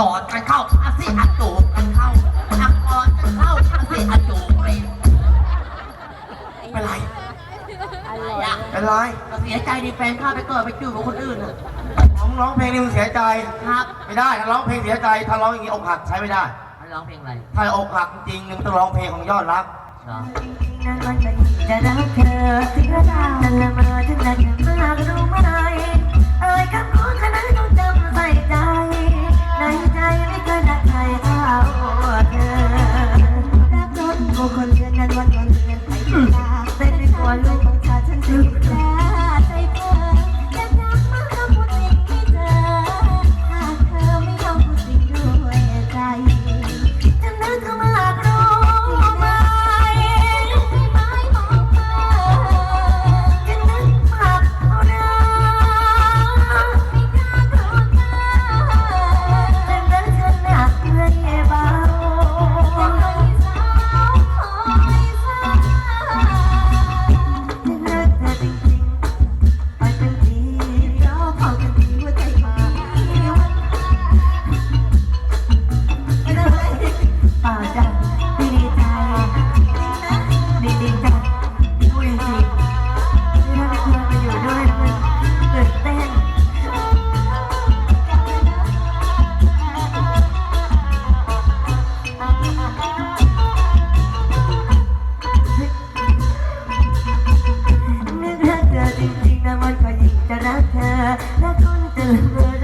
กอดกันเข้าอาสิอาจูบกันเข้าอักกอดกันเข้าอาสิอาจูบไปเป็นไรอะไรอะเป็นไรเสียใจในแฟนข้าไปเกิดไปจูบกับคนอื่นอะร้องร้องเพลงนี่มึงเสียใจ ครับ ไม่ได้ถ้าร้องเพลงเสียใจ ถ้าร้องอย่างนี้อกหักใช้ไม่ได้ให้ร้องเพลงอะไร ถ้าอกหักจริงๆมึงต้องร้องเพลงของยอดรักเหรอนั้นมันจะดีจะรักเธอถึงระดับนั้นละเมอถึงนั้นยังมากรู้ไหมเอ่ยค เลย